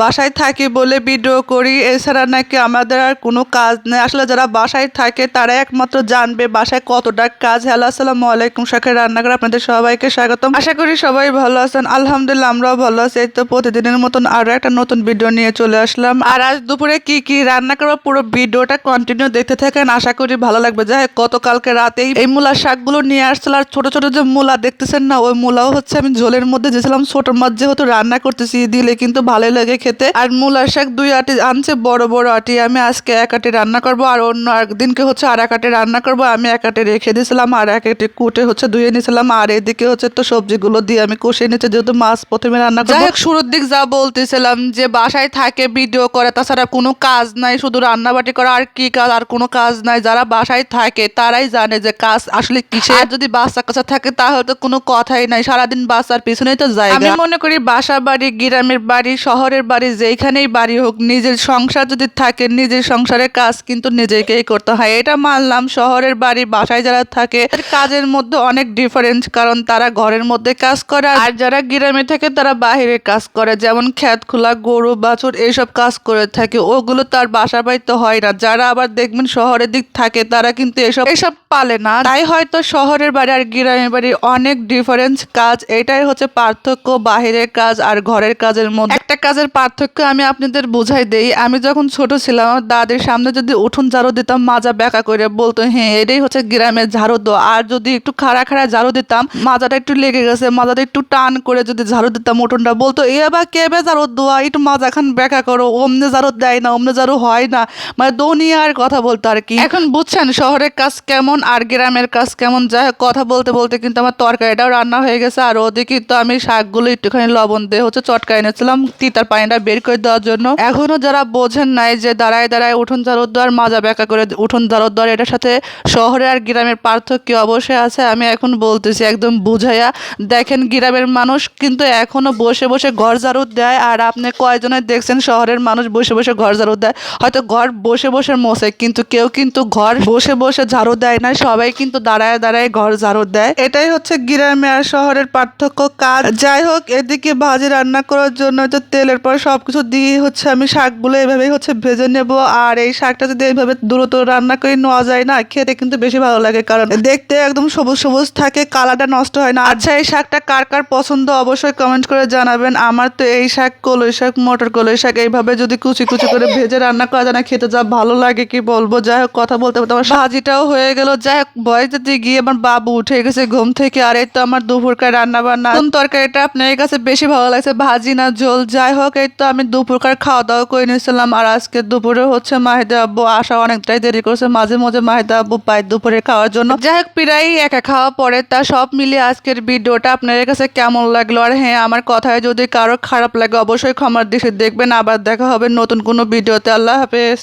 বাসায় থাকি বলে ভিডিও করি, এছাড়া নাকি আমাদের আর কোনো কাজ নেই। আসলে যারা বাসায় থাকে তারা একমাত্র জানবে বাসায় কতটা কাজ। হ্যালো, আসসালামু আলাইকুম, শাখের রান্নাঘর আপনাদের সবাইকে স্বাগতম। আশা করি সবাই ভালো আছেন। আলহামদুলিল্লাহ, আমরাও ভালো আছি। এই তো প্রতিদিনের মতন আরও একটা নতুন ভিডিও নিয়ে চলে আসলাম। আর আজ দুপুরে কি কি রান্না করব পুরো ভিডিওটা কন্টিনিউ দেখতে থাকেন। আশা করি ভালো লাগবে। যাই গতকালকে রাতেই এই মূলা শাকগুলো নিয়ে আসছিল। আর ছোট ছোট যে মূলা দেখতেছেন না, ওই মূলাও হচ্ছে আমি ঝোলের মধ্যে দিয়েছিলাম। ছোট মাছ যেহেতু রান্না করতেছি, দিলে কিন্তু ভালোই লাগে খেতে। আর মূলা শাক দুই আটি আনছে বড় বড় আটি। আমি আজকে এক আটি রান্না করব আর অন্য একদিনকে হচ্ছে আর এক আটি রান্না করব। আমি এক আটি রেখে দিয়েছিলাম আর এক আটি কুটে হচ্ছে ধুয়ে নিয়েছিলাম। আর এদিকে হচ্ছে তো সবজিগুলো দিয়ে আমি কষিয়ে নিচ্ছি যেহেতু মাছ প্রথমে রান্না করব। যাই হোক, শুরুর দিক যা বলতেছিলাম যে বাসায় থাকে ভিডিও করে তাছাড়া কোনো কাজ নাই শুধু রান্নাবাটি করা আর কি কাজ আর কোনো কাজ নাই। যারা বাসায় থাকে তারাই জানে যে কাজ আসলে কিসে আর যদি বাচ্চা কাচ্চা থাকে তাহলে তো কোনো কথাই নাই সারাদিন বাচ্চার পিছনেই তো যায় আমি মনে করি বাসা বাড়ি গ্রামের বাড়ি শহরের বাড়ি যেখানেই বাড়ি হোক, নিজের সংসার যদি থাকে, নিজের সংসারের কাজ কিন্তু নিজেকেই করতে হয়। এটা মানলাম, শহরের বাড়ি, বাসায় যারা থাকে কাজের মধ্যে অনেক ডিফারেন্স কারণ তারা ঘরের মধ্যে কাজ করে, আর যারা গ্রামে থাকে, তারা বাইরে কাজ করে, যেমন খ্যাত খোলা, গরু, বাছুর, এইসব কাজ করে থাকে। ওগুলো তার বাসা বাড়িতে হয় না। যারা আবার দেখবেন শহরের দিক থাকে, তারা কিন্তু এসব এসব পালে না। তাই হয়তো শহরের বাড়ি আর গ্রামের বাড়ি অনেক ডিফারেন্স কাজ। এটাই হচ্ছে পার্থক্য বাহিরের কাজ আর ঘরের কাজের মধ্যে। একটা কাজের পার্থক্য আমি আপনাদের বুঝাই দেই। আমি যখন ছোট ছিলাম, দাদির সামনে যদি উঠোন ঝাড়ু দিতাম, মাজা ব্যাকা করে বলতো হ্যাঁ এটাই হচ্ছে গ্রামের ঝাড়ু দো আর যদি একটু খাড়া খাড়া ঝাড়ু দিতাম, মাজাটা একটু লেগে গেছে, মাজাটা একটু টান করে যদি ঝাড়ু দিতাম, উঠোনটা বলতো, এ বা কেবে ঝাড়ু দোয়া একটু মাজা খান ব্যাকা করো, অমনে ঝাড়ু দেয় না, অমনে ঝাড়ু হয় না। মানে দুনিয়ার কথা বলতো আর কি। এখন বুঝছেন, শহরের কাজ কেমন আর গ্রামের কাজ কেমন? যাই কথা বলতে বলতে কিন্তু আমার তরকারিটাও রান্না হয়ে গেছে, আর ওদিকে তো আমি শাকগুলো একটুখানি লবণ দিয়ে হচ্ছে চটকা এনেছিলাম তিতার পানিটা বের করে দেওয়ার জন্য। এখনও যারা বোঝেন নাই যে দাঁড়ায় দাঁড়ায় উঠোন ঝাড়ুর মাজা ব্যাকা করে উঠোন দেওয়ার এটার সাথে শহরে আর গ্রামের পার্থক্য অবশ্যই আছে, আমি এখন বলতেছি একদম বুঝাইয়া। দেখেন গ্রামের মানুষ কিন্তু এখনও বসে বসে ঘর ঝাড়ু দেয়, আর আপনি কয়জনে দেখছেন শহরের মানুষ বসে বসে ঘর ঝাড়ু দেয়। হয়তো ঘর বসে বসে মোছে, কিন্তু কেউ কিন্তু ঘর বসে বসে ঝাড়ু দেয় না, সবাই কিন্তু দাঁড়ায় দাঁড়ায় ঘর ঝাড়ু দেয়। এটাই হচ্ছে গ্রামে আর শহরের পার্থক্য কাজ। যাই হোক, এদিকে ভাজি রান্না করার জন্য তো তেলের পর সবকিছু দিয়ে হচ্ছে আমি শাকগুলো এভাবেই হচ্ছে ভেজে নেব। আর এই শাকটা যদি এইভাবে দ্রুত রান্না করে নেওয়া যায় না, খেতে কিন্তু বেশি ভালো লাগে। কারণ দেখতে একদম সবুজ সবুজ থাকে, কালারটা নষ্ট হয় না। আচ্ছা এই শাকটা কার কার পছন্দ অবশ্যই কমেন্ট করে জানাবেন। আমার তো এই শাক, কলই শাক, মটর কলই শাক এইভাবে যদি কুচি কুচি করে ভেজে রান্না করা যায় না, খেতে যা ভালো লাগে কি বলব? যাই হোক, কথা বলতে বলতে আমার ভাজিটাও হয়ে গেল। যাই হোক বয়সে গিয়ে আমার বাবু উঠে গেছে ঘুম থেকে। আর এই তো আমার দুপুরকার রান্না বান্না তরকারিটা আপনার কাছে বেশি ভালো লাগছে? ভাজি না ঝোল? যাই হোক, এই তো আমি দুপুরকার খাওয়া দাওয়া করে নিয়েছিলাম। আর আজকে দুপুরে হচ্ছে মাহিদা আব্বু আসা অনেকটাই দেরি করছে। মাঝে মাঝে মাহিদা আব্বু পায় দুপুরে খাওয়ার জন্য। যাই হোক প্রায় একা খাওয়া পরে। তা সব মিলিয়ে আজকের ভিডিওটা আপনাদের কাছে কেমন লাগল? আর হ্যাঁ আমার কথায় যদি কারও খারাপ লাগে, অবশ্যই ক্ষমার দৃষ্টি দেখবেন। আবার দেখা হবে নতুন কোনো ভিডিওতে। আল্লাহ হাফেজ।